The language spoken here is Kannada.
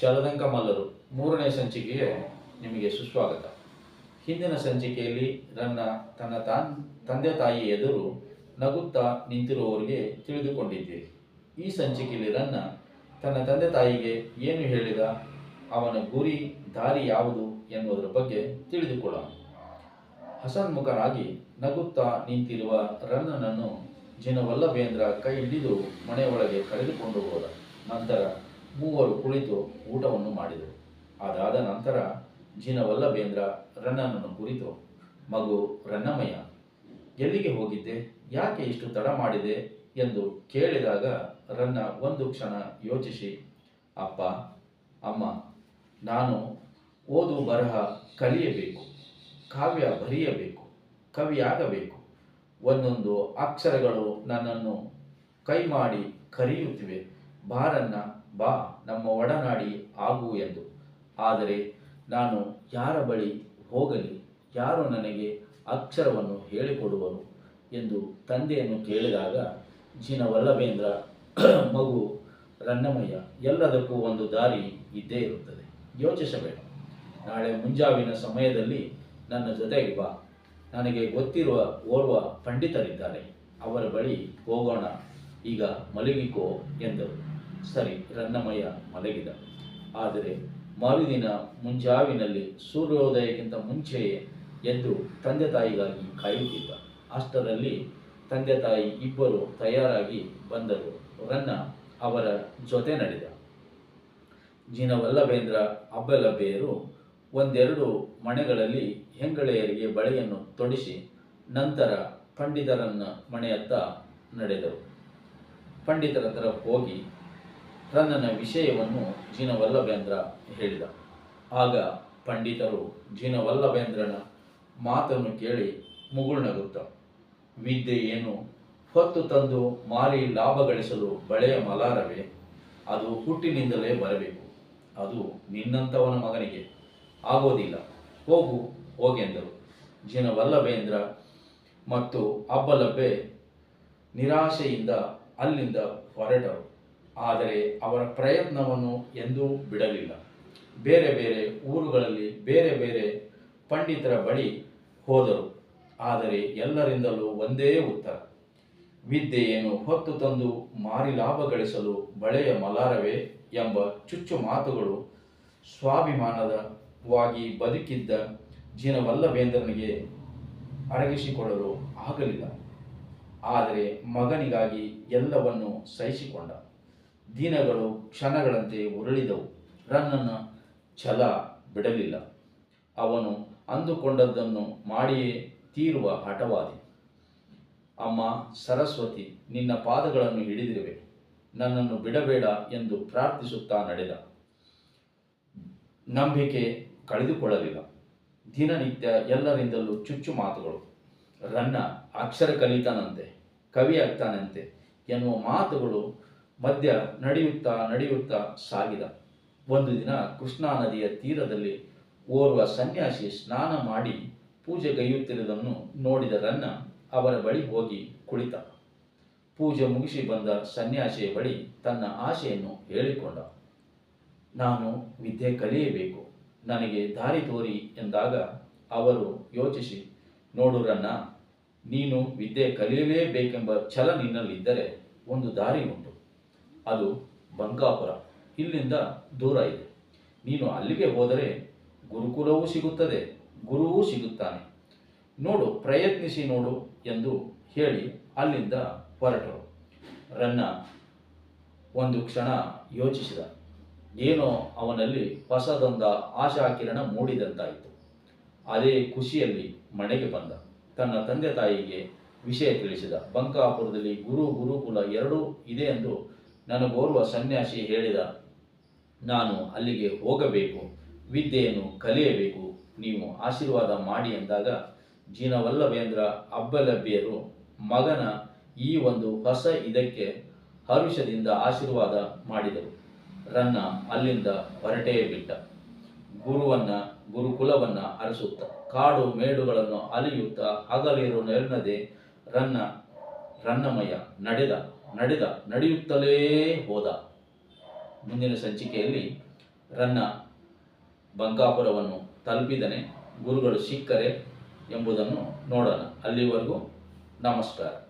ಚಲದಂಕ ಮಲ್ಲರು ಮೂರನೇ ಸಂಚಿಕೆಗೆ ನಿಮಗೆ ಸುಸ್ವಾಗತ. ಹಿಂದಿನ ಸಂಚಿಕೆಯಲ್ಲಿ ರನ್ನ ತನ್ನ ತಾನ್, ತಂದೆ ತಾಯಿ ಎದುರು ನಗುತ್ತಾ ನಿಂತಿರುವವರಿಗೆ ತಿಳಿದುಕೊಂಡಿದ್ದೇವೆ. ಈ ಸಂಚಿಕೆಯಲ್ಲಿ ರನ್ನ ತನ್ನ ತಂದೆ ತಾಯಿಗೆ ಏನು ಹೇಳಿದ, ಅವನ ಗುರಿ, ದಾರಿ ಯಾವುದು ಎನ್ನುವುದರ ಬಗ್ಗೆ ತಿಳಿದುಕೊಳ್ಳೋಣ. ಹಸನ್ಮುಖರಾಗಿ ನಗುತ್ತಾ ನಿಂತಿರುವ ರನ್ನನನ್ನು ಜಿನವಲ್ಲಭೇಂದ್ರ ಕೈ ಹಿಡಿದು ಮನೆಯೊಳಗೆ ಕರೆದುಕೊಂಡು ಹೋದ. ನಂತರ ಮೂವರು ಕುಳಿತು ಊಟವನ್ನು ಮಾಡಿದರು. ಅದಾದ ನಂತರ, ಜಿನವಲ್ಲಭೇಂದ್ರ ರನ್ನನನ್ನು ಕುರಿತು, ಮಗು ರನ್ನಮಯ್ಯ ಎಲ್ಲಿಗೆ ಹೋಗಿದ್ದೆ? ಯಾಕೆ ಇಷ್ಟು ತಡ ಮಾಡಿದೆ? ಎಂದು ಕೇಳಿದಾಗ ರನ್ನ ಒಂದು ಕ್ಷಣ ಯೋಚಿಸಿ, ಅಪ್ಪ, ಅಮ್ಮ, ನಾನು ಓದು ಬರಹ ಕಲಿಯಬೇಕು, ಕಾವ್ಯ ಬರೆಯಬೇಕು, ಕವಿಯಾಗಬೇಕು. ಒಂದೊಂದು ಅಕ್ಷರಗಳು ನನ್ನನ್ನು ಕೈ ಮಾಡಿ ಕರೆಯುತ್ತಿವೆ. ಬಾರನ್ನ ಬಾ, ನಮ್ಮ ಒಡನಾಡಿ ಆಗು ಎಂದು. ಆದರೆ ನಾನು ಯಾರ ಬಳಿ ಹೋಗಲಿ, ಯಾರು ನನಗೆ ಅಕ್ಷರವನ್ನು ಹೇಳಿಕೊಡುವನು ಎಂದು ತಂದೆಯನ್ನು ಕೇಳಿದಾಗ, ಜಿನ ವಲ್ಲಭೇಂದ್ರ, ಮಗು ರನ್ನಮಯ್ಯ ಎಲ್ಲದಕ್ಕೂ ಒಂದು ದಾರಿ ಇದ್ದೇ ಇರುತ್ತದೆ. ಯೋಚಿಸಬೇಡ. ನಾಳೆ ಮುಂಜಾವಿನ ಸಮಯದಲ್ಲಿ ನನ್ನ ಜೊತೆಗೆ ಬಾ. ನನಗೆ ಗೊತ್ತಿರುವ, ಓರ್ವ ಪಂಡಿತರಿದ್ದಾರೆ. ಅವರ ಬಳಿ ಹೋಗೋಣ. ಈಗ ಮಲಗಿಕೋ ಎಂದರು. ಸರಿ ರನ್ನಮಯ್ಯ ಮಲಗಿದ. ಆದರೆ ಮರುದಿನ ಮುಂಜಾವಿನಲ್ಲಿ ಸೂರ್ಯೋದಯಕ್ಕಿಂತ ಮುಂಚೆಯೇ ಎದ್ದು ತಂದೆ ತಾಯಿಗಾಗಿ ಕಾಯುತ್ತಿದ್ದ. ಅಷ್ಟರಲ್ಲಿ ತಂದೆ ತಾಯಿ ಇಬ್ಬರು ತಯಾರಾಗಿ ಬಂದರು. ರನ್ನ ಅವರ ಜೊತೆ ನಡೆದ. ಜಿನವಲ್ಲಭೇಂದ್ರ ಅಬ್ಬಲಭೆಯರು ಒಂದೆರಡು ಮನೆಗಳಲ್ಲಿ ಹೆಂಗಳೆಯರಿಗೆ ಬಳೆಯನ್ನು ತೊಡಿಸಿ ನಂತರ ಪಂಡಿತರನ್ನ ಮನೆಯತ್ತ ನಡೆದರು. ಪಂಡಿತರ ಹತ್ರ ಹೋಗಿ ರನ್ನನ ವಿಷಯವನ್ನು ಜಿನವಲ್ಲಭೇಂದ್ರ ಹೇಳಿದ. ಆಗ ಪಂಡಿತರು ಜಿನವಲ್ಲಭೇಂದ್ರನ ಮಾತನ್ನು ಕೇಳಿ ಮುಗುಳ್ನಗುತ್ತ. ವಿದ್ಯೆ ಏನು? ಹೊತ್ತು ತಂದು ಮಾರಿ ಲಾಭ ಗಳಿಸಲು ಬಳೆಯ ಮಲಾರವೇ? ಅದು ಹುಟ್ಟಿನಿಂದಲೇ ಬರಬೇಕು. ಅದು ನಿನ್ನಂಥವನ ಮಗನಿಗೆ ಆಗೋದಿಲ್ಲ. ಹೋಗು ಹೋಗೆಂದರು ಜಿನವಲ್ಲಭೇಂದ್ರ ಮತ್ತು ಅಬ್ಬಲಬ್ಬೆ ನಿರಾಶೆಯಿಂದ ಅಲ್ಲಿಂದ ಹೊರಟರು. ಆದರೆ ಅವರ ಪ್ರಯತ್ನವನ್ನು ಎಂದೂ ಬಿಡಲಿಲ್ಲ. ಬೇರೆ ಬೇರೆ ಊರುಗಳಲ್ಲಿ ಬೇರೆ ಬೇರೆ ಪಂಡಿತರ ಬಳಿ ಹೋದರು. ಆದರೆ ಎಲ್ಲರಿಂದಲೂ ಒಂದೇ ಉತ್ತರ. ವಿದ್ಯೆಯನ್ನು ಹೊತ್ತು ತಂದು ಮಾರಿ ಲಾಭ ಗಳಿಸಲು ಬಳೆಯ ಮಲಾರವೇ ಎಂಬ ಚುಚ್ಚು ಮಾತುಗಳು ಸ್ವಾಭಿಮಾನದವಾಗಿ ಬದುಕಿದ್ದ ಜಿನವಲ್ಲಭೇಂದ್ರನಿಗೆ ಅಡಗಿಸಿಕೊಳ್ಳಲು ಆಗಲಿಲ್ಲ. ಆದರೆ ಮಗನಿಗಾಗಿ ಎಲ್ಲವನ್ನು ಸಹಿಸಿಕೊಂಡ. ದಿನಗಳು ಕ್ಷಣಗಳಂತೆ ಉರುಳಿದವು. ರನ್ನನ ಛಲ ಬಿಡಲಿಲ್ಲ. ಅವನು ಅಂದುಕೊಂಡದ್ದನ್ನು ಮಾಡಿಯೇ ತೀರುವ ಹಠವಾದಿ. ಅಮ್ಮ, ಸರಸ್ವತಿ, ನಿನ್ನ ಪಾದಗಳನ್ನು ಹಿಡಿದಿರುವೆ. ನನ್ನನ್ನು ಬಿಡಬೇಡ ಎಂದು ಪ್ರಾರ್ಥಿಸುತ್ತಾ ನಡೆದ. ನಂಬಿಕೆ ಕಳೆದುಕೊಳ್ಳಲಿಲ್ಲ. ದಿನನಿತ್ಯ ಎಲ್ಲರಿಂದಲೂ ಚುಚ್ಚು ಮಾತುಗಳು. ರನ್ನ ಅಕ್ಷರ ಕಲಿತಾನಂತೆ, ಕವಿ ಆಗ್ತಾನಂತೆ ಎನ್ನುವ ಮಾತುಗಳು ಮಧ್ಯ ನಡೆಯುತ್ತಾ ನಡೆಯುತ್ತಾ ಸಾಗಿದ. ಒಂದು ದಿನ ಕೃಷ್ಣಾ ನದಿಯ ತೀರದಲ್ಲಿ ಓರ್ವ ಸನ್ಯಾಸಿ ಸ್ನಾನ ಮಾಡಿ ಪೂಜೆಗೈಯುತ್ತಿರುವುದನ್ನು ನೋಡಿದ ರನ್ನ ಅವರ ಬಳಿ ಹೋಗಿ ಕುಳಿತ. ಪೂಜೆ ಮುಗಿಸಿ ಬಂದ ಸನ್ಯಾಸಿಯ ಬಳಿ ತನ್ನ ಆಶೆಯನ್ನು ಹೇಳಿಕೊಂಡ. ನಾನು ವಿದ್ಯೆ ಕಲಿಯಬೇಕು, ನನಗೆ ದಾರಿ ತೋರಿ ಎಂದಾಗ ಅವರು ಯೋಚಿಸಿ, ನೋಡು ರನ್ನ, ನೀನು ವಿದ್ಯೆ ಕಲಿಯಲೇಬೇಕೆಂಬ ಛಲ ನಿನ್ನಲ್ಲಿದ್ದರೆ ಒಂದು ದಾರಿ ಉಂಟು. ಅದು ಬಂಕಾಪುರ ಇಲ್ಲಿಂದ ದೂರ ಇದೆ. ನೀನು ಅಲ್ಲಿಗೆ ಹೋದರೆ ಗುರುಕುಲವೂ ಸಿಗುತ್ತದೆ, ಗುರುವೂ ಸಿಗುತ್ತಾನೆ. ನೋಡು, ಪ್ರಯತ್ನಿಸಿ ನೋಡು ಎಂದು ಹೇಳಿ ಅಲ್ಲಿಂದ ಹೊರಟರು. ರನ್ನ ಒಂದು ಕ್ಷಣ ಯೋಚಿಸಿದ. ಏನೋ ಅವನಲ್ಲಿ ಹೊಸದೊಂದ ಆಶಾಕಿರಣ ಮೂಡಿದಂತಾಯಿತು. ಅದೇ ಖುಷಿಯಲ್ಲಿ ಮನೆಗೆ ಬಂದ. ತನ್ನ ತಂದೆ ತಾಯಿಗೆ ವಿಷಯ ತಿಳಿಸಿದ. ಬಂಕಾಪುರದಲ್ಲಿ ಗುರು ಗುರುಕುಲ ಎರಡೂ ಇದೆ ಎಂದು ನನಗೋರ್ವ ಸನ್ಯಾಸಿ ಹೇಳಿದ, ನಾನು ಅಲ್ಲಿಗೆ ಹೋಗಬೇಕು, ವಿದ್ಯೆಯನ್ನು ಕಲಿಯಬೇಕು, ನೀವು ಆಶೀರ್ವಾದ ಮಾಡಿ ಎಂದಾಗ ಜೀನವಲ್ಲಭೇಂದ್ರ ಅಬ್ಬಲಭ್ಯರು ಮಗನ ಈ ಒಂದು ಹೊಸ ಇದಕ್ಕೆ ಹರುಷದಿಂದ ಆಶೀರ್ವಾದ ಮಾಡಿದರು. ರನ್ನ ಅಲ್ಲಿಂದ ಹೊರಟೇ ಬಿಟ್ಟ. ಗುರುವನ್ನ, ಗುರುಕುಲವನ್ನ ಅರಸುತ್ತ. ಕಾಡು ಮೇಡುಗಳನ್ನು ಅಲಿಯುತ್ತಾ ಹಗಲಿರು ನೆರನದೆ ರನ್ನ, ರನ್ನಮಯ ನಡೆದ. ನಡೆದ ನಡೆಯುತ್ತಲೇ ಹೋದ. ಮುಂದಿನ ಸಂಚಿಕೆಯಲ್ಲಿ ರನ್ನ ಬಂಕಾಪುರವನ್ನು ತಲುಪಿದನೆ ಗುರುಗಳು ಸಿಕ್ಕರೆ ಎಂಬುದನ್ನು ನೋಡೋಣ. ಅಲ್ಲಿವರೆಗೂ ನಮಸ್ಕಾರ.